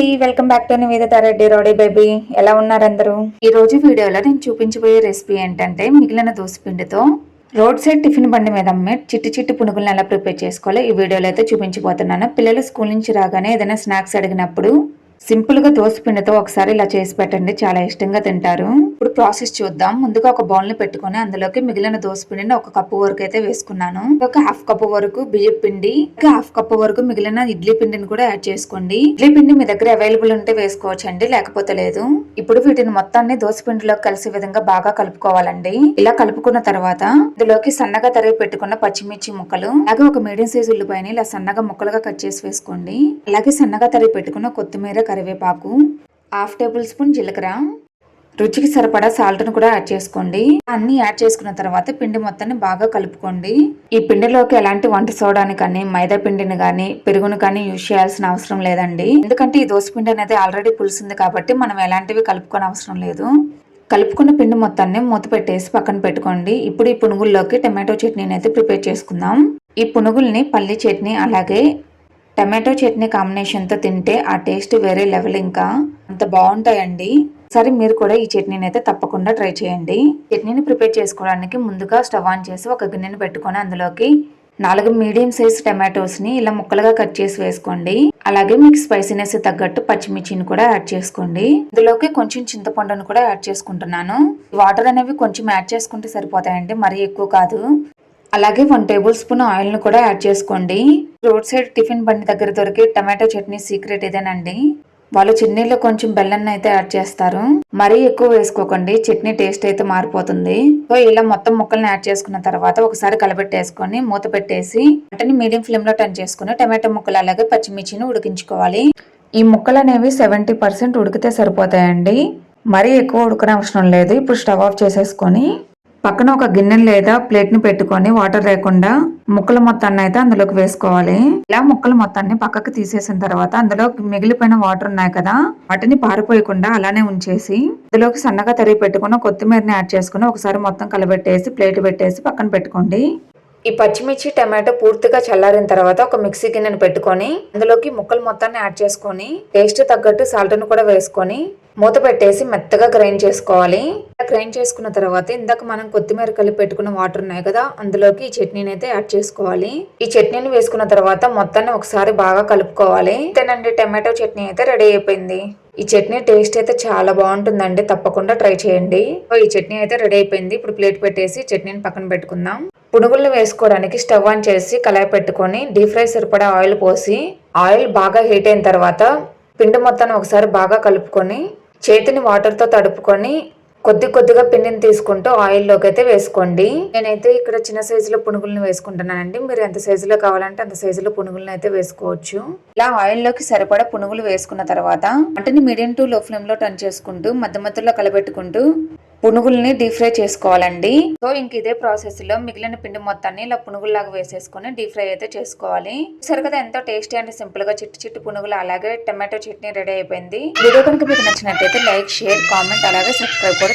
అండి. Welcome back to Niveditha Reddy rowdy baby. ఎలా ఉన్నారు అందరూ? ఈ రోజు వీడియోలో నేను చూపించబోయే రెసిపీ ఏంటంటే మిగిలిన దోసపిండితో రోడ్ సైడ్ టిఫిన్ బండి మీద అమ్మే చిట్టి చిట్టి పునుగులను ఎలా ప్రిపేర్ చేసుకోవాలో ఈ వీడియోలో అయితే చూపించబోతున్నాను. పిల్లలు స్కూల్ నుంచి రాగానే ఏదైనా స్నాక్స్ అడిగినప్పుడు సింపుల్గా ఒకసారి ఇలా చేసి పెట్టండి. చాలా ఇష్టంగా తింటారు. ఇప్పుడు ప్రాసెస్ చూద్దాం. ముందుగా ఒక బౌల్ని పెట్టుకొని అందులోకి మిగిలిన దోసపిండిని ఒక కప్పు వరకు అయితే వేసుకున్నాను. ఒక హాఫ్ కప్పు వరకు బియ్యం పిండి హాఫ్ కప్పు వరకు మిగిలిన ఇడ్లీ పిండిని కూడా యాడ్ చేసుకోండి. ఇడ్లీ పిండి మీ దగ్గర అవైలబుల్ ఉంటే వేసుకోవచ్చు అండి లేకపోతే లేదు. ఇప్పుడు వీటిని మొత్తాన్ని దోసపిండిలోకి కలిసే విధంగా బాగా కలుపుకోవాలండి. ఇలా కలుపుకున్న తర్వాత ఇందులోకి సన్నగా తరిగి పెట్టుకున్న పచ్చిమిర్చి ముక్కలు అలాగే ఒక మీడియం సైజు ఉల్లిపాయని ఇలా సన్నగా ముక్కలుగా కట్ చేసి వేసుకోండి. అలాగే సన్నగా తరిగి పెట్టుకున్న కొత్తిమీర కరివేపాకు హాఫ్ టేబుల్ స్పూన్ జీలకర్ర రుచికి సరిపడా సాల్ట్ను కూడా యాడ్ చేసుకోండి. అన్ని యాడ్ చేసుకున్న తర్వాత పిండి మొత్తాన్ని బాగా కలుపుకోండి. ఈ పిండిలోకి ఎలాంటి వంట సోడాని కానీ మైదా పిండిని కానీ పెరుగును కానీ యూజ్ చేయాల్సిన అవసరం లేదండి. ఎందుకంటే ఈ దోశ పిండి అనేది ఆల్రెడీ పులుసుంది కాబట్టి మనం ఎలాంటివి కలుపుకోని అవసరం లేదు. కలుపుకున్న పిండి మొత్తాన్ని మూత పెట్టేసి పక్కన పెట్టుకోండి. ఇప్పుడు ఈ పునుగుల్లోకి టమాటో చట్నీని అయితే ప్రిపేర్ చేసుకుందాం. ఈ పునుగుల్ని పల్లి చట్నీ అలాగే టమాటో చట్నీ కాంబినేషన్తో తింటే ఆ టేస్ట్ వేరే లెవెల్ ఇంకా. అంత బాగుంటాయండి. సరే మీరు కూడా ఈ చట్నీని అయితే తప్పకుండా ట్రై చేయండి. చట్నీని ప్రిపేర్ చేసుకోవడానికి ముందుగా స్టవ్ ఆన్ చేసి ఒక గిన్నెని పెట్టుకొని అందులోకి నాలుగు మీడియం సైజ్ టమాటోస్ని ఇలా ముక్కలుగా కట్ చేసి వేసుకోండి. అలాగే మీకు స్పైసీనెస్ తగ్గట్టు పచ్చిమిర్చిని కూడా యాడ్ చేసుకోండి. ఇందులోకి కొంచెం చింతపండును కూడా యాడ్ చేసుకుంటున్నాను. వాటర్ అనేవి కొంచెం యాడ్ చేసుకుంటే సరిపోతాయండి మరీ ఎక్కువ కాదు. అలాగే వన్ టేబుల్ స్పూన్ ఆయిల్ను కూడా యాడ్ చేసుకోండి. రోడ్ సైడ్ టిఫిన్ బండి దగ్గర దొరికే టమాటో చట్నీ సీక్రెట్ ఇదేనండి వాళ్ళు చిన్నీళ్ళు కొంచెం బెల్లం అయితే యాడ్ చేస్తారు. మరీ ఎక్కువ వేసుకోకండి. చట్నీ టేస్ట్ అయితే మారిపోతుంది. సో ఇలా మొత్తం ముక్కల్ని యాడ్ చేసుకున్న తర్వాత ఒకసారి కలబెట్టేసుకొని మూత పెట్టేసి వంటని మీడియం ఫ్లేమ్లో టర్న్ చేసుకుని టమాటో ముక్కలు అలాగే పచ్చిమిర్చిని ఉడికించుకోవాలి. ఈ ముక్కలు అనేవి సెవెంటీ పర్సెంట్ ఉడికితే సరిపోతాయండి. మరీ ఎక్కువ ఉడకన అవసరం లేదు. ఇప్పుడు స్టవ్ ఆఫ్ చేసేసుకొని పక్కన ఒక గిన్నె లేదా ప్లేట్ని పెట్టుకొని వాటర్ లేకుండా ముక్కల మొత్తాన్ని అయితే అందులోకి వేసుకోవాలి. ఇలా ముక్కల మొత్తాన్ని పక్కకు తీసేసిన తర్వాత అందులో మిగిలిపోయిన వాటర్ ఉన్నాయి కదా వాటిని పారిపోయకుండా అలానే ఉంచేసి అందులోకి సన్నగా తరిగి పెట్టుకుని కొత్తిమీరని యాడ్ చేసుకుని ఒకసారి మొత్తం కలబెట్టేసి ప్లేట్ పెట్టేసి పక్కన పెట్టుకోండి. ఈ పచ్చిమిర్చి టమాటో పూర్తిగా చల్లారిన తర్వాత ఒక మిక్సీ గిన్నెను పెట్టుకొని అందులోకి ముక్కలు మొత్తాన్ని యాడ్ చేసుకొని టేస్ట్ తగ్గట్టు సాల్ట్ను కూడా వేసుకొని మూత పెట్టేసి మెత్తగా గ్రైండ్ చేసుకోవాలి. గ్రైండ్ చేసుకున్న తర్వాత ఇందాక మనం కొత్తిమీర కలిపి పెట్టుకున్న వాటర్ ఉన్నాయి కదా అందులోకి ఈ చట్నీని అయితే యాడ్ చేసుకోవాలి. ఈ చట్నీని వేసుకున్న తర్వాత మొత్తాన్ని ఒకసారి బాగా కలుపుకోవాలి. అంతేనండి టమాటో చట్నీ అయితే రెడీ అయిపోయింది. ఈ చట్నీ టేస్ట్ అయితే చాలా బాగుంటుందండి తప్పకుండా ట్రై చేయండి. ఈ చట్నీ అయితే రెడీ అయిపోయింది. ఇప్పుడు ప్లేట్ పెట్టేసి చట్నీని పక్కన పెట్టుకుందాం. పునుగులను వేసుకోవడానికి స్టవ్ ఆన్ చేసి కలాయి పెట్టుకొని డీప్ ఫ్రై సరిపడా ఆయిల్ పోసి ఆయిల్ బాగా హీట్ అయిన తర్వాత పిండి మొత్తాన్ని ఒకసారి బాగా కలుపుకొని చేతిని వాటర్తో తడుపుకొని కొద్ది కొద్దిగా పిండిని తీసుకుంటూ ఆయిల్లోకి అయితే వేసుకోండి. నేనైతే ఇక్కడ చిన్న సైజులో పునుగులను వేసుకుంటున్నానండి. మీరు ఎంత సైజులో కావాలంటే అంత సైజులో పునుగులను అయితే వేసుకోవచ్చు. ఇలా ఆయిల్లోకి సరిపడా పునుగులు వేసుకున్న తర్వాత వంటని మీడియం టు లో ఫ్లేమ్లో టర్న్ చేసుకుంటూ మధ్య మధ్యలో కలబెట్టుకుంటూ పునుగుల్ని డీప్ ఫ్రై చేసుకోవాలండి. సో ఇంక ఇదే ప్రాసెస్లో మిగిలిన పిండి మొత్తాన్ని ఇలా పునుగుల్లాగా వేసేసుకొని డీప్ ఫ్రై అయితే చేసుకోవాలి. సరే కదా ఎంతో టేస్టీ అండ్ సింపుల్గా చిట్టు చిట్టు పునుగులు అలాగే టమాటో చట్నీ రెడీ అయిపోయింది. వీడియో కనుక మీకు నచ్చినట్టయితే లైక్ షేర్ కామెంట్ అలాగే సబ్స్క్రైబ్ కూడా